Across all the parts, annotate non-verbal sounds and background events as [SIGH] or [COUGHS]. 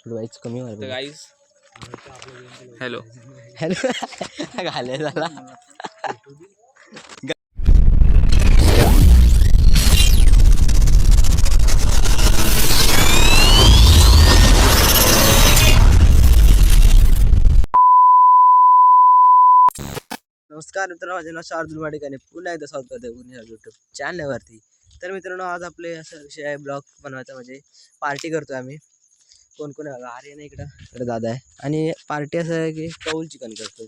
थोडं वाईच कमी व्हायला गाईस हॅलो. हॅलो. [LAUGHS] घाले झाला नमस्कार मित्रांनो माझे नाव शार्दुल माडिक आणि पुन्हा एकदा स्वागत करते पुन्हा यूट्यूब चॅनलवरती तर मित्रांनो आज आपले असं विषय आहे ब्लॉग बनवायचा म्हणजे पार्टी करतोय आम्ही. कोण कोण आहे? आर्यन आहे इकडं. इकडं दादा आहे. आणि पार्टी असं आहे की कौल चिकन करतो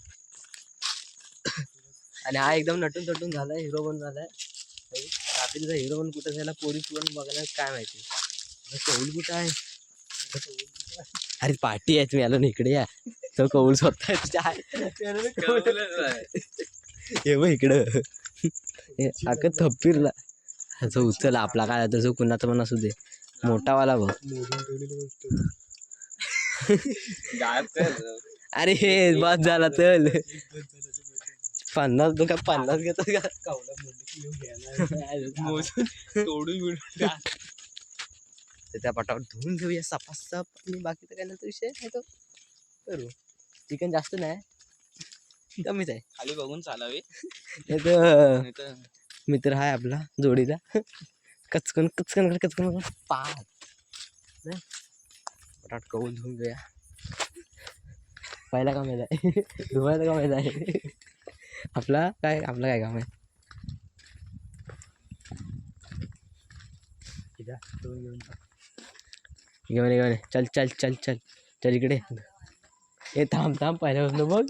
आणि हा एकदम नटून तटून झालाय हिरो पण झालाय. रात्रीचा हिरो पण कुठं झाला पोरी पण बघायला काय माहिती. कौल कुठं आहे? अरे पार्टी आहे तुम्ही आलो ना इकडे या. तो कौल स्वतः हे बघ इकडं. हे अगं थप्पीरला. असं उचल आपला काय तसं कुणाचा पण असू दे. मोठावाला बघ. अरे हे बस झाला चल पन्नास का पन्नास घेतो का? तोडून तर त्या पटावर धुवून घेऊया सपासप. आणि बाकीचा काय नंतर विषय तो. करू. चिकन जास्त नाही. कमीच आहे. खाली बघून चालावे. तर मित्र आहे आपला जोडीला. कचकन कचकन कचकन पाच पटाट कवून धुवून घेऊया पहिला काम आहे धुवायला काम आहे आपला काय आपला काय काम आहे घेऊन ये, घेऊन ये. चल चल चल चल। चल इकडे। ए थांब थांब पहिल्यापासून बघ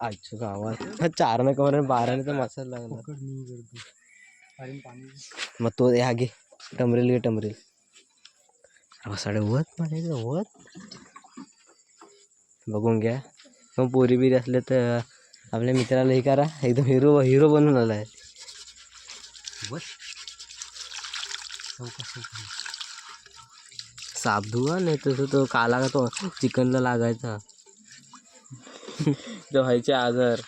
आजच्या गावात हा चार न कवर बाराने तर मसाला लागला मग तो ह्या घे टमरेल घे टमरेल. साडे वत म्हणायचं वत. बघून घ्या. मग पोरी बिरी असले तर आपल्या मित्राला हे करा. एकदम हिरो हिरो बनून आला आहे. साप धुवा नाही तसं तो काला का तो चिकनला लागायचा. [LAUGHS] ते व्हायचे आजार.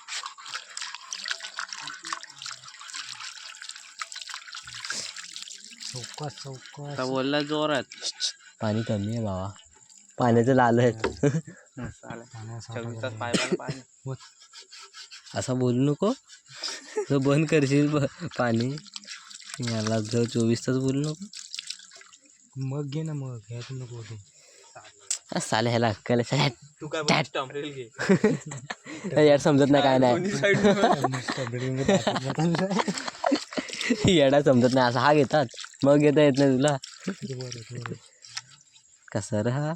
आता बोलला जोरात पाणी कमी आहे बाबा पाण्याचं लाल आहे पाय असं बोलू नको. तो बंद करशील ब- पाणी. मला जर चोवीस तास बोलू नको. मग घे ना मग. घ्यायचं नको तू हा, साले ह्याला अक्कल आहे. साले, तू काय टमरेल घे. यार समजत नाही काय नाही. [LAUGHS] येडा समजत नाही असा हा घेतात मग घेता येत नाही तुला. कसं रे हा?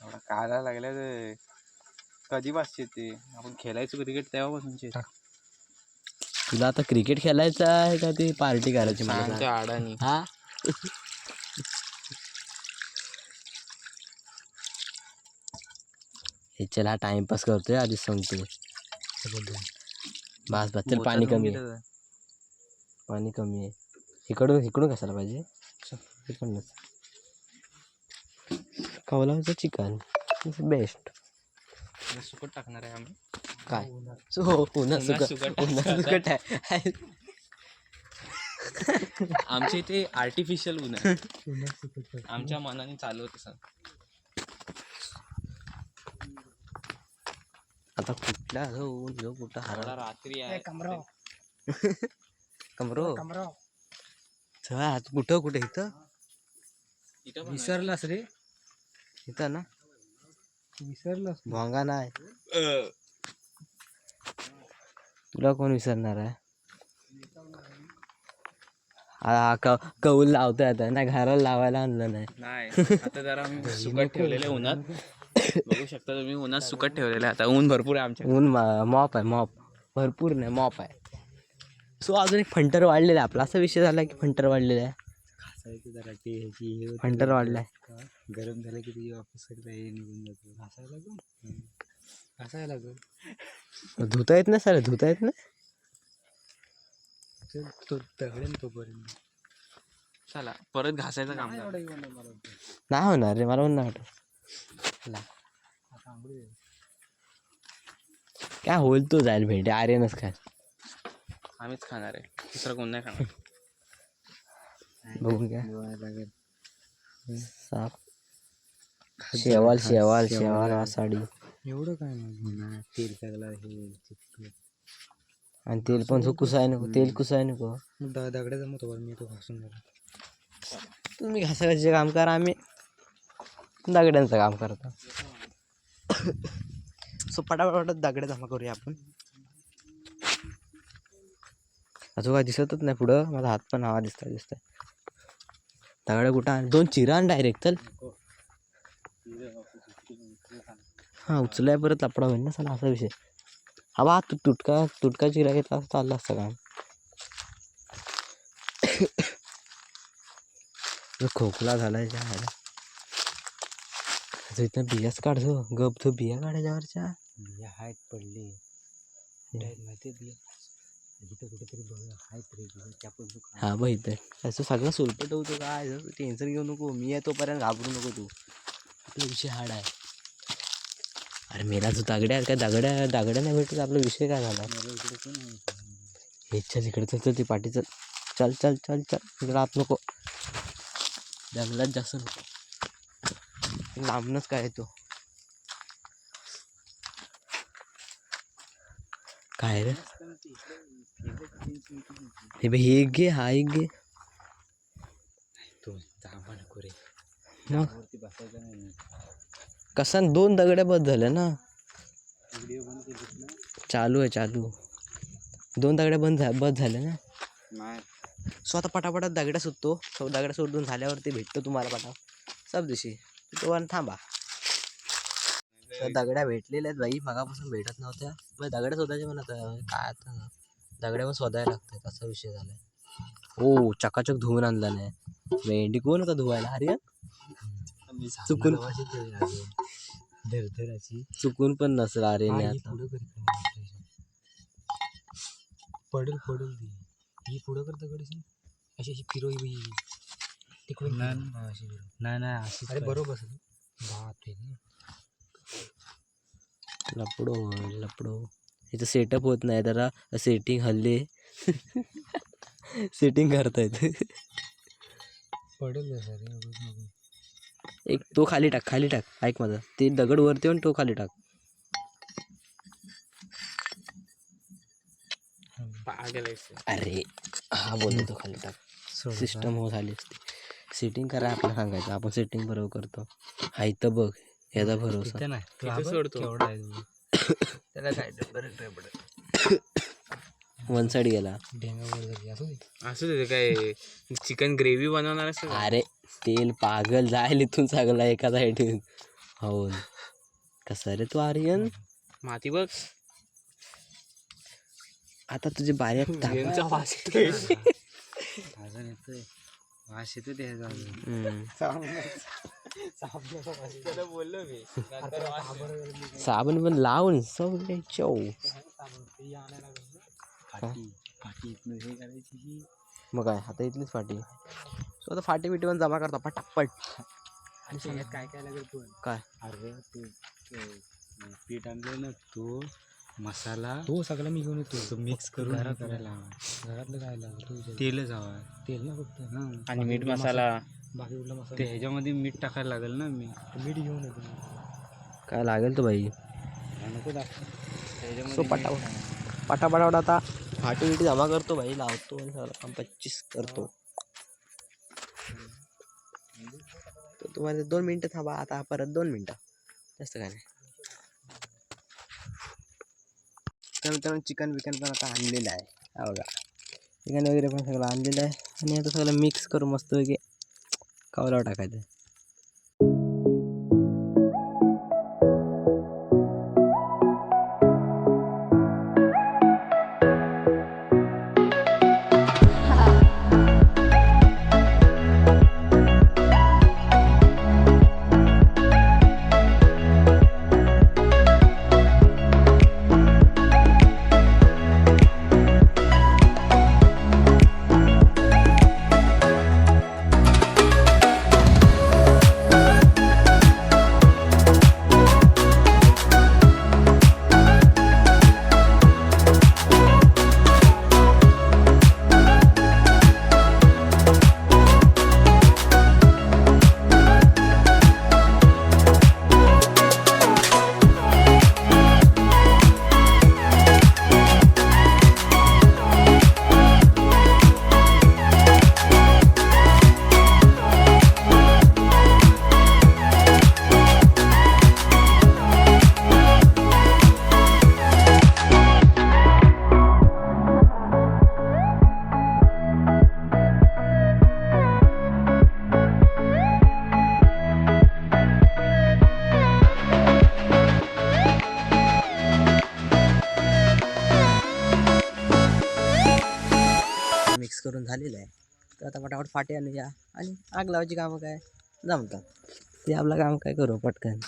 एवढा काढायला लागल्या ते कधी बसचे ते? आपण खेळायचो क्रिकेट तेव्हापासूनचे. तुला आता क्रिकेट खेळायचं आहे का ती पार्टी करायची मला? आडानी हा? हे चल हा टाइमपास करतोय आधीच सांगतो. बस बस पाणी कमी. आहे पाणी कमी आहे. इकडून इकडून कशाला पाहिजे? इकडूनच. कवलाचं चिकन. बेस्ट सुकट टाकणार आहे आम्ही. काय? सो हो पुन्हा सुकट पुन्हा. सुकट आहे आमच्या इथे आर्टिफिशियल ऊन आहे आमच्या मनाने चालू होतं सर. आता कुठला? हो ऊन ह्यो कुठं एवढा हरा रात्री आहे. [LAUGHS] कमरो? चल आज कुठं कुठे? इथं. विसरलास रे. इथं ना? विसरलास भोंगा नाही. अ, तुला कोण विसरणार आहे? हा क कौल लावतोय आता. नाही घराला लावायला आणलं नाही. नाही. [LAUGHS] आता जरा मी सुकट ठेवलेले उन्हात. बघू शकता तुम्ही उन्हात सुकट ठेवलेले आहे. आता ऊन भरपूर आहे आमच्या ऊन मॉप आहे मॉप. भरपूर नाही मॉप आहे. सो अजून एक फंटर वाढलेला आहे आपला. असा विषय झाला की फंटर वाढलेला आहे. घासायचं जरा ते ह्याची हे होतं. फंटर वाढलाय. का? गरम झालं की तुझी वापस सगळं हे निघून जातो. घासायला लागून घासायला लागून धुता येत नाही सर धुता येत चल तो तगडेल तोपर्यंत. चला परत घासायचं काम करा. नाही होणार रे मला पण नाही वाटत. ला. काय होईल तो जाईल भेटे. आर्यनच काय आम्हीच खाणार आहे. दुसरं कोण नाही खाणार. बघून घ्या. लागेल. साप. शेवाल शेवाल शेवाल साडी एवढं काय नाही तेल टाकला हे. आणि तेल पण कुसाय नको तेल कुसाय नको. दगड्या जमत वर मी तो घासून तुम्ही घासाघाशीचे काम करा आम्ही दगड्यांचं काम करतो. [COUGHS] सो पटापट दगड्या जमा करूया आपण. अजून काय दिसतच नाही पुढं. माझा हात पण हवा दिसता दिसतंय. दगड्या कुठं आण दोन चिरा आण डायरेक्ट चल. हां उचलाय परत लपडा होईल ना चला असा विषय. हा बा तू तुटका तुटका चिरा घेतला असता चाललं असतं काम. जो खोकला झालाय त्या ह्याला. अजून इथं बियाच काढतो गप तो बिया काढायच्यावरच्या बिया आहेत पडले. माहिती बिया कुठेतरी बघ तू. हा बघ इथं असं सगळं सोलपट होतो काय टेन्शन घेऊ नको. मी आहे तोपर्यंत घाबरू नको तू. आपला विषय हाड आहे. अरे मेला तू दगड्या काय दगड्या दगड्या नाही भेटत. आपला विषय काय झाला? हे चल इकडे. चल चल ती पाठी चल. चल चल चल चल. इकडे आत नको. जंगलात जास्त नको. लांबनच काय येतो काय रे? हे बघ हे घे हा एक घे कसा दोन दगड्या बस झाल्या ना चालू आहे चालू दोन दगड्या बंद बस झाल्या ना नाही सो आता पटापटात दगड्या सुटतो. दगड्या सोडून झाल्यावरती भेटतो तुम्हाला पटा सब दिवशी. तो थांबा. दगड्या भेटलेल्या आहेत बाई. मगापासून भेटत नव्हत्या. दगड्या शोधायच्या आता काय आता? दगड्या पण शोधायला लागतात असा विषय झालाय? हो चकाचक धुवून आणला नाही. मेंढी कोण होता धुवायला? अरे चुकून धरधराची चुकून पण नसेल अरे. पडेल पडेल ती ही पुढं करता कडे अशी अशी फिरो ही तिकडून. नाही नाही अशी अरे बरोबर बाप रे. लपडो लपडो. इथं सेटअप होत नाही जरा सेटिंग हल्ले. सेटिंग करतायत. पडेल एक तो खाली टाक खाली टाक. ऐक माझा. ते दगड वरती येऊन तो खाली टाक. अरे हा बोलतो तो खाली टाक. सिस्टम हो झाली असते. सेटिंग करा आपल्याला सांगायचं. आपण सेटिंग बरोबर करतो. हा इथं बघ. याचा भरोसा. नाही. त्याला काय वन साईड गेला. ढेंगा वर जाते असू दे. असू दे ते काय चिकन ग्रेव्ही बनवणार असं? अरे तेल पागल जाईल इथून सगळा एका साईडून हो. कसा रे तू आर्यन? माती बघ. आता तुझे बाऱ्या यांचा वास येतोय. वास येतो त्याचा. त्याला बोललो मी. साबण पण लावून सगळे चव. फाटी फाटी इथनं हे करायची की. मग काय आता इथलीच फाटी. सो आता फाटी बिटी पण जमा करता पटापट. आणि त्याच्यात काय काय लागेल पण काय? अरे ते पीठ आणलं ना तो मसाला. तो सगळा मी घेऊन येतो. तो मिक्स करून घरात करायला घरातलं काय तेलच हवा तेल ना फक्त. हां. आणि मीठ मसाला. बाकी कुठला मसाला ते ह्याच्यामध्ये मीठ टाकायला लागेल ना मी। मीठ घेऊन येतो काय लागेल तो बाई नको दाखव सो पटापट पटापटापट आता फाटी बिटी जमा करतो भाई लावतो आणि पच्चीस करतो तर तुम्हाला दोन मिनटं थांबा आता परत दोन मिनटं। जास्त काय नाही तर चिकन विकन पण आता आणलेलं आहे हा बघा चिकन वगैरे पण सगळं आणलेलं आहे आणि आता सगळं मिक्स करू मस्त वगैरे कवलावर टाकायचं झालेलं फटाफट फाटे आणूया आणि आग लावायची कामं काय? जमतात ते आपलं काम काय करू पटकन.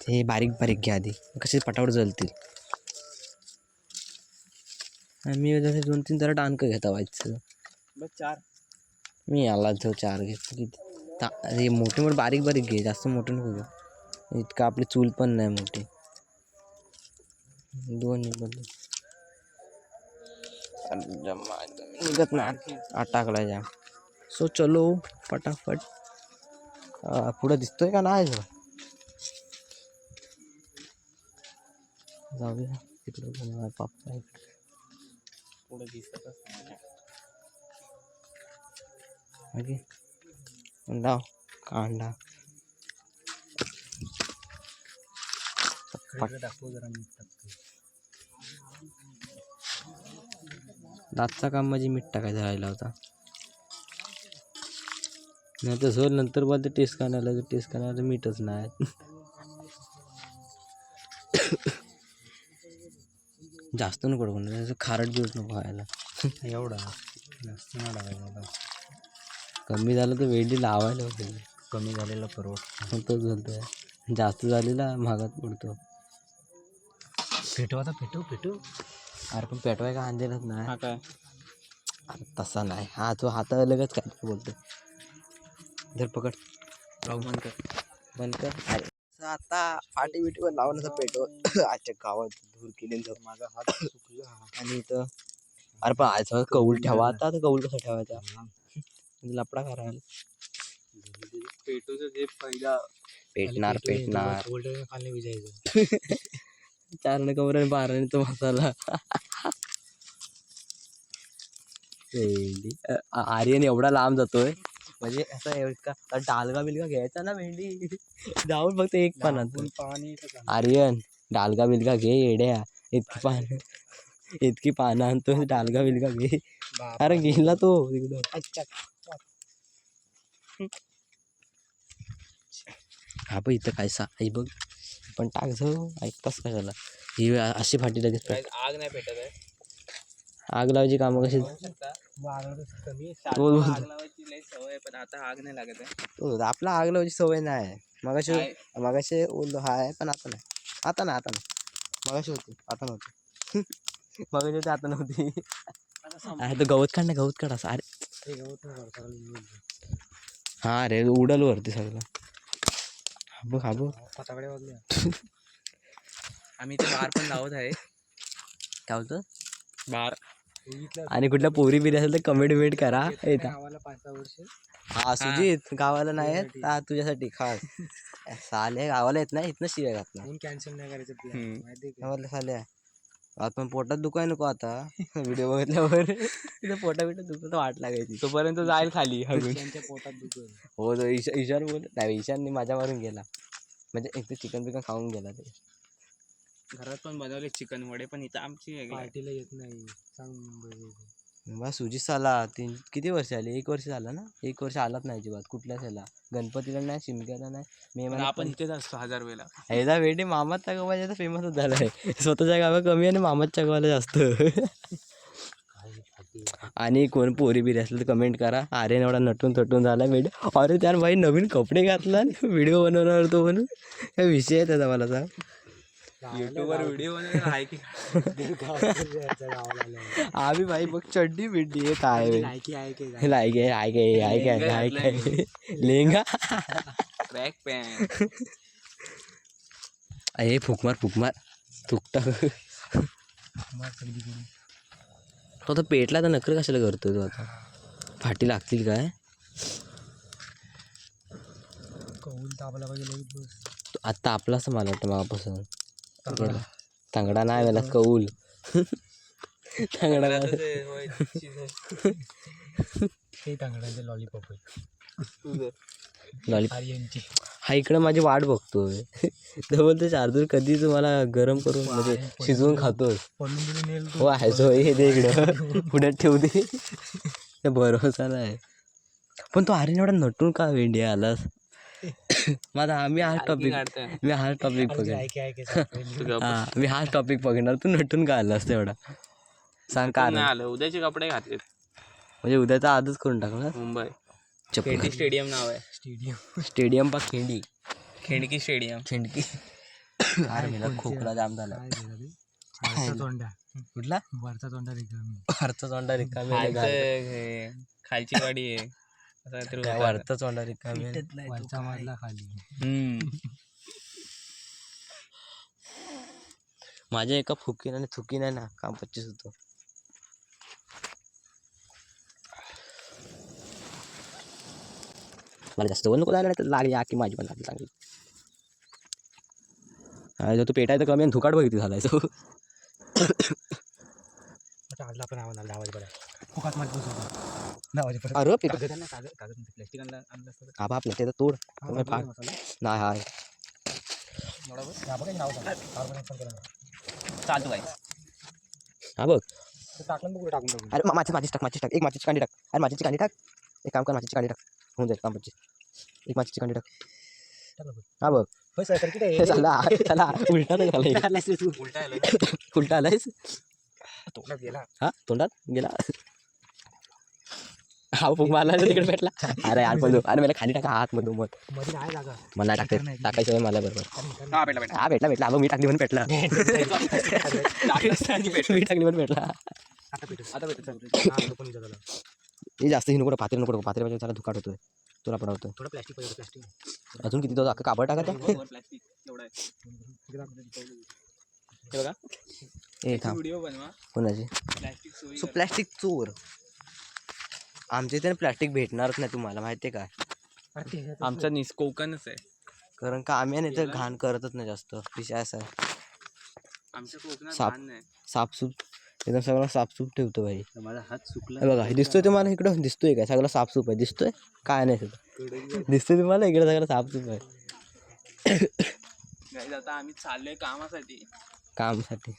ते बारीक बारीक घ्या आधी. कसे पटापट जळतील. मी जसे दोन तीन जरा डांक घेता व्हायचं. बस चार. मी आला तो चार घेतो. किती? मोठे मोठे बारीक बारीक घे. जास्त मोठे नको घेऊ. इतकं आपली चूल पण नाही मोठी. दोन निघत नाही. आठ टाकला जाम. सो चलो फटाफट पुढं दिसतोय का नाही जो जाऊया. तिकडं बनवा पापा इकडे. पुढे नाही. ओके लाव दाखव जरा मीठ दातचा काम म्हणजे मीठ टाकायचा राहिला होता नाही तर झोल नंतर बोलते टेस्ट करण्याला टेस्ट करण्याला मीठच नाही. जास्त नको टाकून त्याचं खारट दिवस नको खायला एवढा? जास्त नाही टाकायचा आता. कमी झालं तर वेळी लावायला होते. कमी झालेला परवड. तोच बोलतोय जास्त झालेला महागात पडतो. पेटव आता पेटव पेटव. अरे पण पेटवाय का आणलेलाच नाही हा काय? अरे तसा नाही. हा तो हाता लगेच काय तरी बोलतोय जर पकड. लावू बंद कर. बंद कर. अरे असं आता फाटी बिटीवर असं पेटव [COUGHS] आजच्या गावात धूर केली माझा हात आणि इथं अरे पण आज कौल ठेवा. आता तर कौल कसा ठेवायचा? लपडा करायला. पेटूचं जे पहिला पेटणार पेटणार. खाली विजायचं. [LAUGHS] चारणे कमरे बाराने तो मसाला भेंडी। आर्यन एवढा लांब जातोय। म्हणजे असं का डालगा बिलगा घ्यायचा ना भेंडी? जाऊन फक्त एक पान आणतो पाणी आर्यन डालगा बिलगा घे येड्या. इतकी पानं इतकी पानं आणतो डालगा बिलगा घे. अरे गेला तो तिकडं हा बघ इथं काय सा आई बघ. पण टाक जाऊ ऐकतास का त्याला ही अ- अशी फाटी लगेच आग नाही पेटत आहे. आग लावायची कामं कशी? कमी बोल, बोल. आग लावायची लई सवय आहे, पण आता आग नाही लागत आहे. तो आपला आग लावायची सवय नाही. मगाशी काय? मगाशी ओलो हाय पण आता नाही. आता नाही आता नाही. मगाशी होती आता नव्हती. [LAUGHS] मगाशी होती आता नव्हती. अरे तो गवत काढ ना गवत काढ असं. अरे. हा रे उडल वरती सगळं. हा बघ फटाकडे वाजले. आम्ही ते बार पण लावत आहे. काय बोलतो बार. आणि कुठल्या पोरी बिरी असेल तर कमेंट बिमेंट करा. वर्ष. हा सुजित गावाला नाही येत? हा तुझ्यासाठी खास [LAUGHS] साले गावाला येत नाही इथनं शिवाय घात नाही म्हणून कॅन्सल नाही करायचं plan. साले आपण पोटात दुखाय नको आता. [LAUGHS] व्हिडिओ बघितल्यावर. तिथं पोटा बिटा दुखत वाट लागायची. तोपर्यंत जाईल खाली पोटात हो तो ईशा ईशान बोल. नाही ईशानने माझ्या मारून गेला. म्हणजे एक तर चिकन बिकन खाऊन गेला ते. घरात पण बनवले चिकन वडे पण इथं आमची. पार्टीला येत नाही. सांग मुंबई बा सुजित साला तीन किती वर्ष आले एक वर्ष झालं ना? एक वर्ष आलाच नाही अजिबात. कुठल्याच ह्याला गणपतीला नाही शिमग्याला नाही मे महिन्यात आपण इथेच असतो हजार वेळेला. ह्याचा वेडी मामाच्या तर फेमसच झाला आहे स्वतःच्या गावा कमी आणि मामाच्या गावाला जास्त. आणि कोण पोरी बिरी असलं तर कमेंट करा. आर्यन एवढा नटून थटून झाला वेड अरे त्यानं भाई नवीन कपडे घातला व्हिडिओ बनवणार तो म्हणून. काय विषय आहे त्याचा मला सांग. युट्यूबवर व्हिडिओ आहे की. आम्ही भाई बघ चड्डी बिड्डी आहे काय बे. लायकी आहे की काय? लायक आहे हाय काय हाय काय हाय काय लेंगा ट्रॅक पॅन्ट अरे फुकमार फुकमार. सगळीकडून. तो आता पेटला तर नकर कशाला करतोय तो आता? फाटी लागतील काय? कौल तापला पाहिजे लगेच बस. तो आत्ता आपला असं मला वाटतं मागापासून. तांगडा. नाही मला कौल. तांगडा नाही. ते तांगड्याचे लॉलीपॉप हा इकडं माझी वाट बघतोय तर बोलतो शार्दूल कधी तुम्हाला गरम करून म्हणजे शिजवून खातोस हो आहे सो हे दे इकडं. [LAUGHS] पुढ्यात ठेवू दे. ते भरोसा नाही. पण तो आर्यन एवढा नटून का इंडिया आलास? [COUGHS] माझा आम्ही हा टॉपिक मी हा टॉपिक पकडणार हा मी हा टॉपिक पकडणार तू नटून का आलास तेवढा. सांग का नाही आलं. उद्याचे कपडे घातलेत. म्हणजे उद्याचा आजच करून टाकणार? मुंबई. खेंडी स्टेडियम नाव आहे. स्टेडियम. स्टेडियम पा खिंडी. खेंडकी स्टेडियम. खिंडकी. [COUGHS] अरे मेला खोकला जाम झाला. तोंडा. कुठला? वरचा तोंडा रिकामी. वरचा चोंडा रिकामी आहे, खालचं गाडी. आहे. काय होतं. वरचा चोंडा रिकामी आहे. वरचा मधला खाली. हम्म. माझ्या एका फुकीने आणि थुकीने ना काम पच्चीस होतं. मला जास्त बोल नको नाही तर लागली आखी माझी पण लागली चांगली. अरे तो पेटायचं कमी आणि धुकाट बघितली झालाय तो. [COUGHS] आता आजला पण आवाज आला आवाज बरा फुकात बसवतो परत अरे तर. हा बाप तोड. नाही हाय या बघा, हे हा बघ. अरे मा- माझी माझीच टाक माझीच टाक. एक माझीची कांडी टाक. अरे माझीची कांडी टाक. एक काम कर माझीची कांडी टाक. होऊन जाईल काम पच्चीस एक माझीची कांडी टाक. टाक ना बघ. हा बघ. चला उलटा नाही झाला उलटा आलायस? तोंडात गेला. हा तोंडात गेला. हा फुक मारला तर तिकडे भेटला. [LAUGHS] अरे यार पण अरे मला खाली टाका हात मधून मग. मध्ये नाही जागा. मला टाकते. टाकायचं मला बरोबर. हा भेटला भेटला. हा भेटला भेटला. मग मी टाकली म्हणून भेटला. मी टाकली म्हणून भेटला. आता. आता हा, पण. हे जास्त हिनो नको पात्री नको पात्री पाहिजे त्याला धुकाट होतोय. तुला पडवतोय थोडं प्लॅस्टिक पाहिजे प्लॅस्टिक अजून किती तो अख्खा कापड टाका त्या प्लास्टिक एवढा आहे. हे बघा. ए थांब. व्हिडिओ बनवा. कोणाची? प्लास्टिक चोरी सो प्लॅस्टिक चोर. आमच्या इथे प्लॅस्टिक भेटणारच नाही तुम्हाला माहिती आहे काय आमचा निस कोकणच आहे. कारण का आम्ही नाही तर घाण करतच नाही जास्त विषय असा आहे. आमच्या कोकणात साप. घाण नाही. साफसूप एकदम सगळं साफसूप ठेवतो भाई. माझा हात सुकला हे बघा हे दिसतोय तुम्हाला इकडं? दिसतोय काय सगळं साफसूप आहे. दिसतोय? काय नाही सगळं. दिसतोय तुम्हाला? इकडे सगळं साफसूप आहे. Guys, आता आम्ही चाललोय कामासाठी. कामसाठी.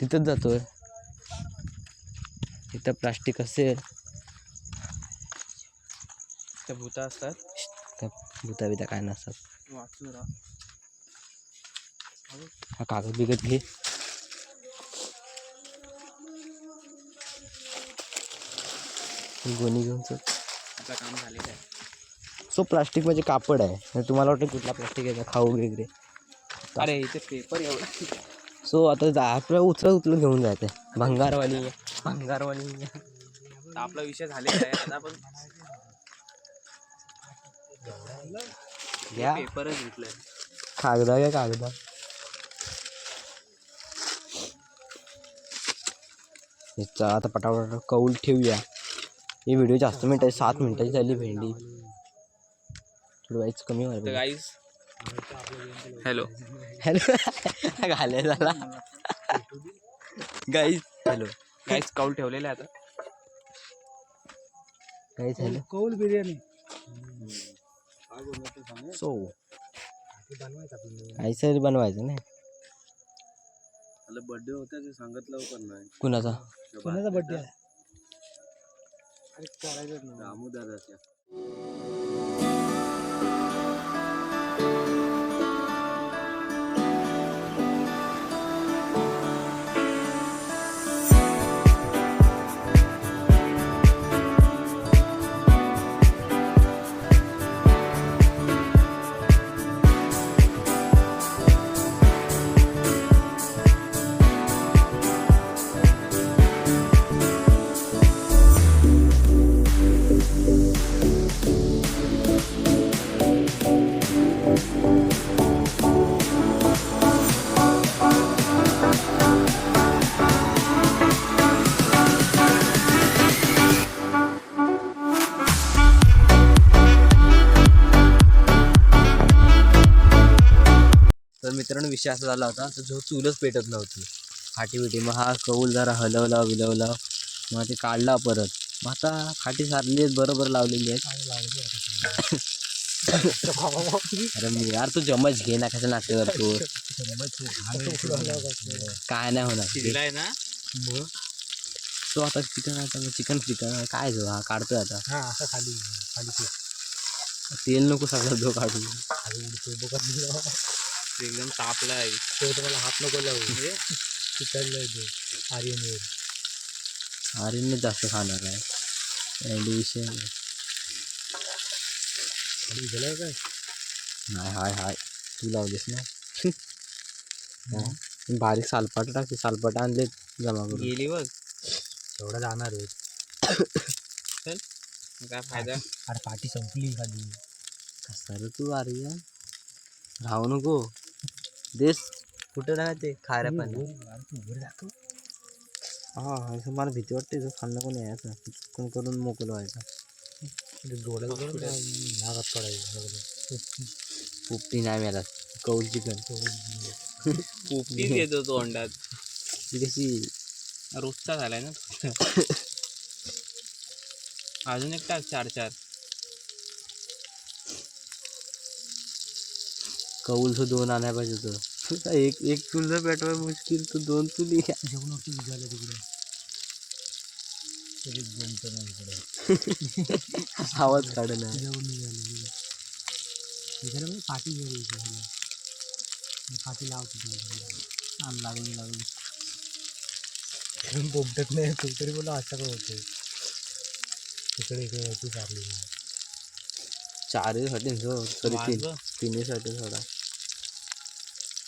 तिथंच जातोय. तिथं प्लास्टिक असेल. त्या भूता असतात. भुता बिता काय नसतात. वाचू हा कागद बिगत घे. गोणी घेऊन आपलं काम झालेलं आहे सो प्लास्टिक म्हणजे कापड आहे. आणि तुम्हाला वाटतं कुठला प्लास्टिक आहे खाऊ वगैरे. अरे इथे पेपर एवढा. सो आता आपल्याला उचलत उचलून घेऊन जायचं आहे भंगारवाली. भंगारवाली आपला विषय झालेला आहे. आता आपण घ्या पेपरच घेतलाय. कागदा घ्या कागदा ह्याचा आता पटापट कौल ठेवूया. ही व्हिडिओ जास्त मिनिट सात मिनिटाची झाली भेंडी. थोडी वाईच कमी व्हायला गाईज हॅलो हॅलो झाला गाईज हॅलो गाईज काउल ठेवलेला आहे आता? गाईज हॅलो कौल बिर्याणी. सो. काहीतरी बनवायचं नाही मला बर्थडे होता ते सांगितलं पण नाही. कुणाचा? कोणाचा बड्डे आहे अरे करायचंच नाही. रामू दादाच्या विषय असा झाला होता. तर जो चूलच पेटत नव्हती. फाटी बिटी. मग हा कौल जरा हलवला बिलवला. मग ते काढला परत. मग आता फाटी सारली आहेत बरोबर लावलेली आहेत. [LAUGHS] अरे मी यार तू जमच घे ना कसं नातेवर तू काय नाही होणार ना? तो आता चिकन आता चिकन चिकन काय जो हा काढतोय आता. हा असं खाली खाली ते. तेल नको सगळं जो काढू. ते एकदम तापला आहे. तो तुम्हाला हात नको लावू. [LAUGHS] चिकनला ते. आर्यन वेळ आर्यनच जास्त खाणार आहे. विषय. काय? नाही हाय हाय. तू लावलीस ना? बारीक सालपाट टाक. सालपाट आणले जमा करून. गेली बघ. एवढा जाणार आहे. काय फ़ायदा? अरे पाठी संपली खाली कसा रे तू आर्यन? राहू नको. देस कुठं राहते खाऱ्या पाणी हा असं मला भीती वाटते खाल्लं कोणी यायचं करून मोकळं व्हायचं डोळ्यात नागात पडायचं पोपटी नाही मिळाला कौल चिकन। पोपटीच येतो ती कशी रोजचा झालाय ना. अजून [LAUGHS] एक टाक चार चार। कौल तो दोन आणायला पाहिजे होतं एक एक चूल जर पेटवाय मुश्किल तर दोन चुली जेवण होतं निघालं तिकडे तरी जमतं नाही इकडे आवाज काढला जेवण निघालं इकडे मग पाठी गेली इकडे पाठी लावतो लागली लागली पोपटत नाही तू तरी बोला असं काय होते इकडे इकडे तू चालली चारसाठी जो तरी तीन वाजव. तिन्हीसाठी थोडा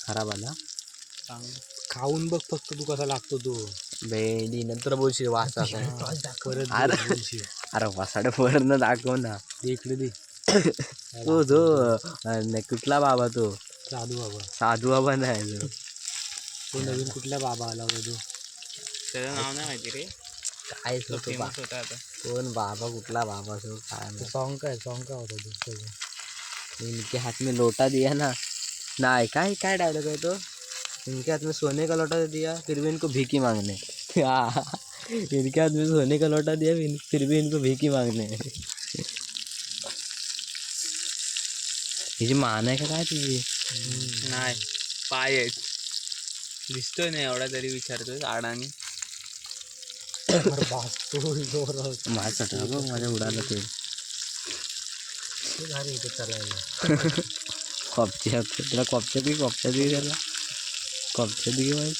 खराब आला. खाऊन बघ फक्त तू कसा लागतो तो. भेंडी नंतर बोलशील वास असा. [LAUGHS] परत अरे. अरे वासाडे वरनं दाखव ना. दे इकडे दे. [COUGHS] तो जो नाही, कुठला बाबा तो? साधू बाबा. साधू बाबा नाही तो. तो नवीन कुठल्या बाबा आला होता तो? त्याचं नाव नाही माहिती रे. काय तो तो बा फेमस होता आता. कोण बाबा कुठला बाबा तो? काय. सॉन्ग काय सॉन्ग काय होता तो? सगळं इनके हाथ में लोटा दिया ना. नाही काय काय डायलॉग आहे तो? इनके हाथ में सोने का लोटा दिया फिर भी इनको भीख ही मांगने. हाँ, इनके हाथ में सोने का लोटा दिया फिर- भी इनको भीख ही मांगने. हिची मान आहे का काय तुझी? नाही पाय आहेत. दिसतोय ना एवढा तरी विचारतोय आडानी. माझा माझ्या उडाला ते. [LAUGHS] ते भारी इथे चालायला. [LAUGHS] कॉपच्या तुला कॉपच्या की कॉपच्या दे त्याला. कॉपच्या दे भाई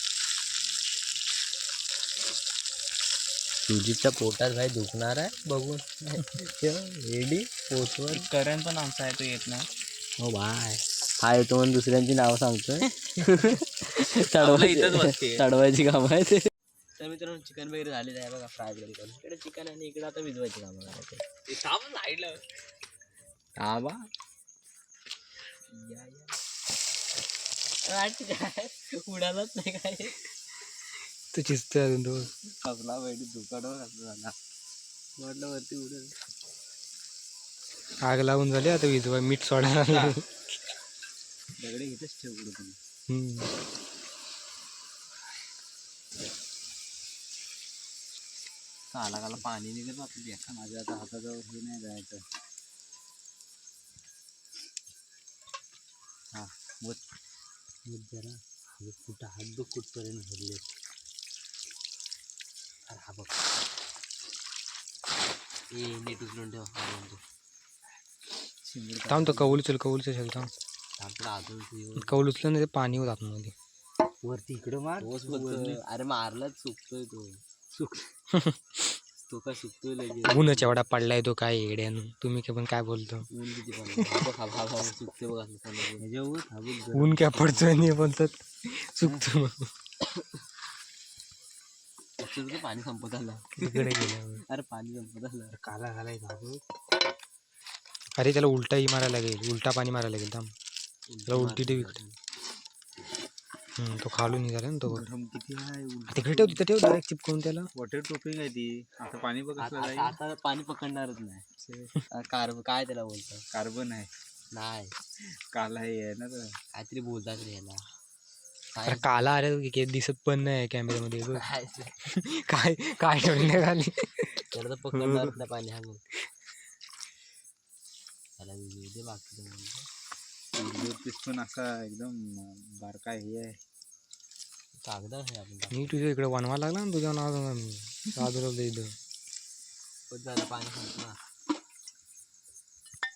सुजितच्या पोटात भाई दुखणार आहे? बघून. [LAUGHS] रेडी पोचवर. करण पण आमचा आहे तो येत नाही. हो बाय. हा येतो म्हणून दुसऱ्यांची नावं सांगतोय. [LAUGHS] आपलं इथंच बसते. चढवायची चढवायची कामं आहे ते तर मित्रांनो चिकन वगैरे झालेलं आहे बघा फ्राय वगैरे करून. इकडे चिकन आणि इकडे आता भिजवायची कामं करायचे साईडला हा बा. काय उडालाच नाही काय तो चिसतोय अजून तो दुकानावर असं झाला. म्हटलं वरती उडेल. आग लावून झाली आता विजवा मीठ सोडायला लागलं. दगडे इथेच ठेव कुठं हम्म. काला काला पाणी निघत एका माझ्या आता हाताजवळ हे नाही जायचं. वर वर जरा. हे कुठं? हात बघ कुठपर्यंत भरले अरे हा बघ. ए नीट उचलून ठेव. हा म्हणतो शिंगड थांब तो कौल उचल कौल उचल थांब. आपला अजून कौल उचलं ना ते पाणी होत आतमध्ये. वरती इकडं मार. अरे मारलाच सुकतोय तो. सुक [LAUGHS] तो काय सुकतोय लगेच? ऊनच एवढा पडलाय तो काय येड्यानं तुम्ही काय पण काय बोलतो? ऊन किती पडलं हा बघ, हा बघ, हा बघ, सुकते बघ असं समोर. ह्याच्यावर हा बघ जरा. ऊन काय पडतोय नाही बोलतात. चुकतो पाणी संपत आलं. तिकडे गेल्यावर. अरे पाणी संपत आलं. काला घालायचा अरे त्याला उलटाही मारायला लागेल. उलटा पाणी मारायला लागेल थांब. त्याला उलटी इकडे. हम्म, तो खालून निघाला ना तो किती आहे तिकडे ठेव तिथे ठेव डायरेक्ट चिपकून त्याला. वॉटर टोपिंग आहे ती. आता पाणी बघ आता पाणी पकडणारच नाही. आ, [LAUGHS] कार काय त्याला बोलतात कार्बन आहे. नाही. काला हे आहे ना तर काहीतरी बोलतात रे याला. अरे काला अरे के- दिसत पण नाही कॅमेऱ्यामध्ये. [LAUGHS] काय? काय ठेवलं खाली? त्याला तर पकडणारच नाही पाणी हा त्याला बाकी पीस पण असा एकदम बारका हे आहे. कागद आहे आपण. मी तुझ्या इकडे बनवा लागला ना तुझ्या नाव बाजूला इथं. पण झालं पाणी संपलं.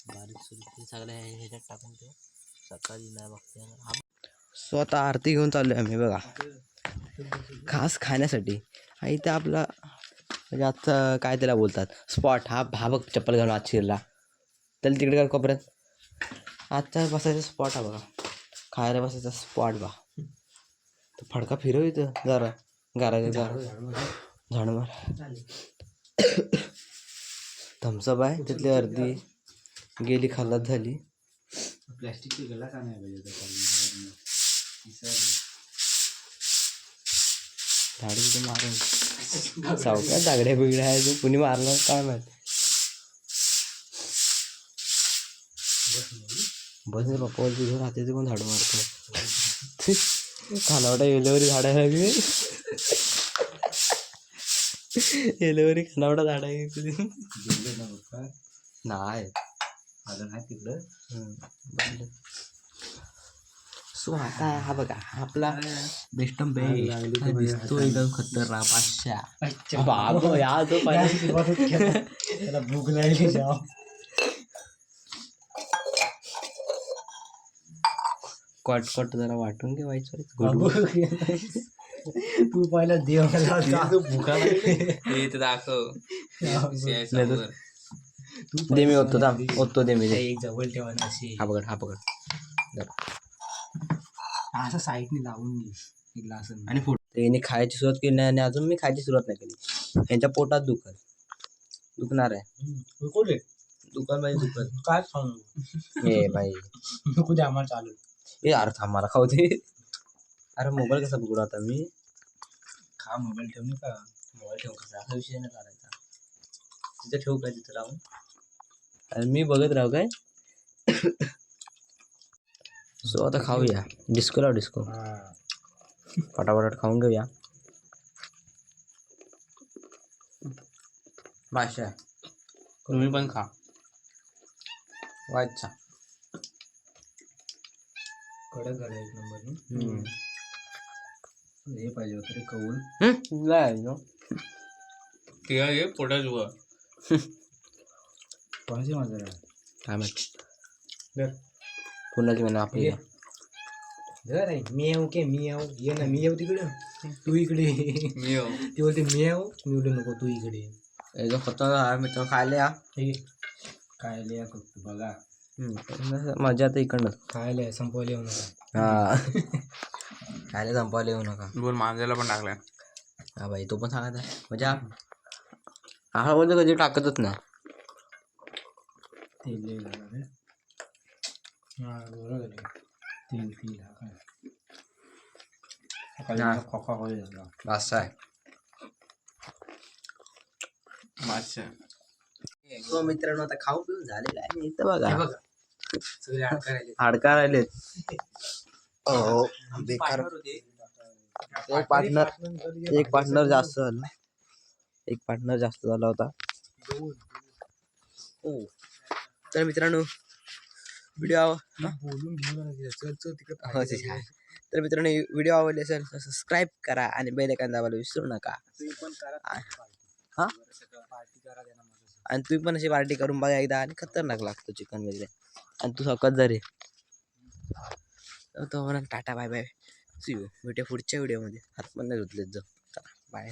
बारीक सुरू सगळ्या ह्या- ह्याच्यात टाकून ठेव. सकाळी नाही बघते. हा स्वतः आरती घेऊन चाललोय आम्ही बघा. खास खाण्यासाठी. हा इथं आपला म्हणजे आजचा काय त्याला बोलतात? स्पॉट हा हा बघ चप्पल घालून आज शिरला. त्याला तिकडे काय कोपऱ्यात आजचा बसायचा स्पॉट हा बघा. खायला बसायचा स्पॉट बा तो फडका फिरव इथं जरा गारा झाड मार. थम्सअप आहे त्यातली अर्धी गेली खाल्लात झाली. प्लॅस्टिकची गलास आणायला पाहिजे होता खाली. झाड इथे मारून. सावकाश दागड्या बिगड्या आहे जो कुणी मारला काय माहीत? बस रे बाप्पा तुझ्या राहते कोण झाड मारतो? [LAUGHS] खानावटा येल्यावरी झाड आहे लागली येल्यावरी खानावटा झाड आहे नाही. आलं नाही तिकडं. सो आता हा बघा हा आपला बेस्ट दिसतो एकदम खतरनाक पाचशा अच्छा. बाबा या [LAUGHS] तो भूक लागली कट कट जरा वाटून घे व्हायचं तू पहिला देवाला हे दाखव. दे मी ओततो थांब. ओततो दे मी एक जवळ ठेवा ना अशी. हा पकड हा पकड. असं साईडने लावून घे. एक ग्लास आणि फुट. त्याने खायची सुरुवात केली नाही आणि अजून मी खायची सुरुवात नाही केली. यांच्या पोटात दुखल दुखणार आहे. कुठे? दुकान म्हणजे दुखल काय सांगू? ए बाई. नको दे आम्हाला चालू. ए अरे थांब मला खाऊ दे. अरे मोबाईल कसा पकडू आता मी? खा मोबाईल ठेवून का? मोबाईल ठेवू कसा? असा विषय नाही काढायचा तिथं ठेवू काय तिथं लावून? आणि मी बघत राहू काय? सो आता खाऊया. डिस्को लाव डिस्को. फटाफट खाऊन घेऊया. भाषा. तुम्ही पण खा. वाचा कडक झाला एक नंबर हे पाहिजे होतं रे कौल. ते आहे पोटात उभं कोणाची माझं रे? काय माहिती. पुन्हाची म्हणा आपली. ये. धर आहे मी येऊ के मी येऊ ये ना मी येऊ तिकडं. तू इकडे मी हो. ते बोलते मी येऊ मी बोलते नको तू इकडे आहे मित्र खायला या. हे काय लिया फक्त बघा. हम्म. मजा आता इकडनं खायला संपवले येऊ नका. हा. खायला संपवायला येऊ नका. दोन मांजाला पण टाकलाय. हा बाई तो पण सांगत आहे म्हणजे हा म्हणजे कधी टाकतच तेल हा बरोबर आहे. तेल हा काय सकाळी हा. मला खोका होईल झाला? असं आहे. माशा तो मित्रांनो आता खाऊ पिऊन झालेला आहे. इथं बघा. सगळे हाडकार राहिलेत हो बेकार एक पार्टनर एक पार्टनर जास्त झाला एक पार्टनर जास्त झाला होता. हो. तर मित्रांनो व्हिडिओ बोलून घेऊन हो. तर मित्रांनो व्हिडिओ आवडले असेल तर सबस्क्राईब करा आणि बेल आयकॉन दाबायला विसरू नका. पण करा हा? आणि तुम्ही पण अशी पार्टी करून बघा एकदा आणि खतरनाक लागतो चिकन वगैरे. आणि तू सकत जरे तो म्हणा tata bye bye see you भेटूया पुढच्या व्हिडिओमध्ये हात पण नाही धुतलेत जाऊ बाय